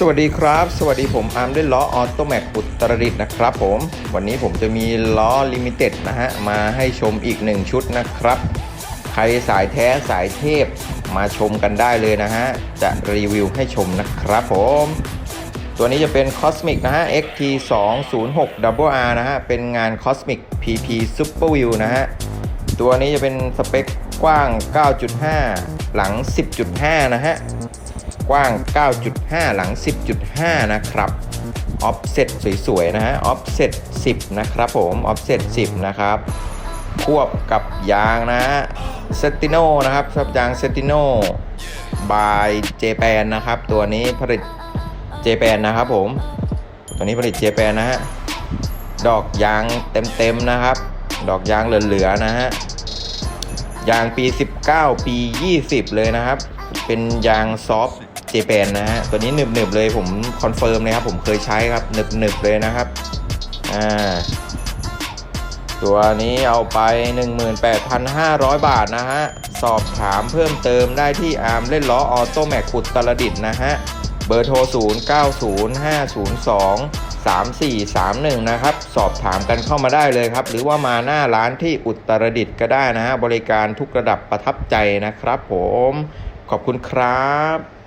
สวัสดีครับ สวัสดีผมอาร์มด้วยล้อออโตแมกอุตรดิตนะครับผม วันนี้ผมจะมีล้อลิมิเต็ดนะฮะ มาให้ชมอีกหนึ่งชุดนะครับ ใครสายแท้สายเทพมาชมกันได้เลยนะฮะ จะรีวิวให้ชมนะครับผม ตัวนี้จะเป็น Cosmic นะฮะ XT 2 0 6 WR นะฮะ เป็นงาน Cosmic PP Super View นะฮะ ตัวนี้จะเป็นสเปคกว้าง 9.5 หลัง 10.5 นะฮะ กว้าง 9.5 หลัง 10.5 นะครับ offset สวยๆนะฮะ offset 10 นะครับผม offset 10 นะครับ ควบกับยางนะฮะ Setino นะครับสำหรับยาง Setino by Japan นะครับ ตัวนี้ผลิต Japan นะครับผม ตัวนี้ผลิต Japan นะฮะ ดอกยางเต็มๆนะครับ ดอกยางเหลือๆนะฮะ ยางปี 19 ปี 20 เลยนะครับ เป็นยางซอฟเจแปนนะฮะ ตัวนี้หนึบๆเลยผมคอนเฟิร์มเลยครับ ผมเคยใช้ครับหนึบๆเลยนะครับ อ่า ตัวนี้เอาไป 18,500 บาทนะฮะ สอบถามเพิ่มเติมได้ที่อาร์มเล่นล้อออโต้แม็กขุดตรดิตนะฮะ เบอร์โทร 090502 3431 นะครับ สอบถามกันเข้ามาได้เลยครับ หรือว่ามาหน้าร้านที่อุตรดิตถ์ก็ได้นะฮะบริการทุกระดับประทับใจนะครับผมขอบคุณครับ